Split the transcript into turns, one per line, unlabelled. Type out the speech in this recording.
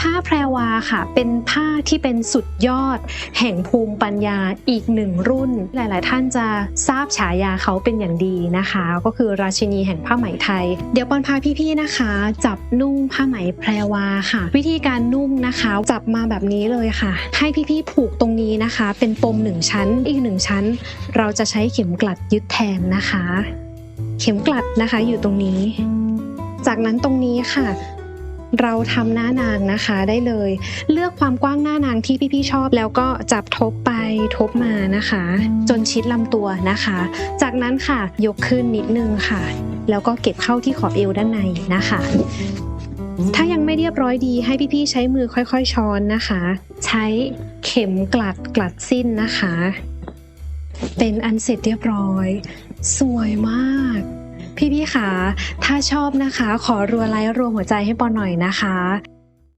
ผ้าแพรวาค่ะ เป็นผ้าที่เป็นสุดยอด แห่งภูมิปัญญาอีกหนึ่งรุ่น หลาย ๆ ท่านจะทราบฉายาเขาเป็นอย่างดีนะคะ ก็คือราชินีแห่งผ้าไหมไทย เดี๋ยวปอนพาพี่ๆนะคะ จับนุ่งผ้าไหมแพรวาค่ะ วิธีการนุ่งนะคะ จับมาแบบนี้เลยค่ะ ให้พี่ๆผูกตรงนี้นะคะ เป็นปมหนึ่งชั้นอีกหนึ่งชั้น เราจะใช้เข็มกลัดยึดแทนนะคะ เข็มกลัดนะคะอยู่ตรงนี้ จากนั้นตรงนี้ค่ะ เราทำหน้านางนะคะได้เลย เลือกความกว้างหน้านางที่พี่ๆชอบ แล้วก็จับทบไปทบมานะคะ จนชิดลำตัวนะคะ จากนั้นค่ะยกขึ้นนิดนึงค่ะ แล้วก็เก็บเข้าที่ขอบเอวด้านในนะคะ ถ้ายังไม่เรียบร้อยดีให้พี่ๆใช้มือค่อยๆช้อนนะคะ ใช้เข็มกลัดกลัดสิ้นนะคะ เป็นอันเสร็จเรียบร้อย สวยมาก ค่ะ ถ้าชอบนะคะ ขอรัวไลค์รัวหัวใจให้ปอหน่อยนะคะ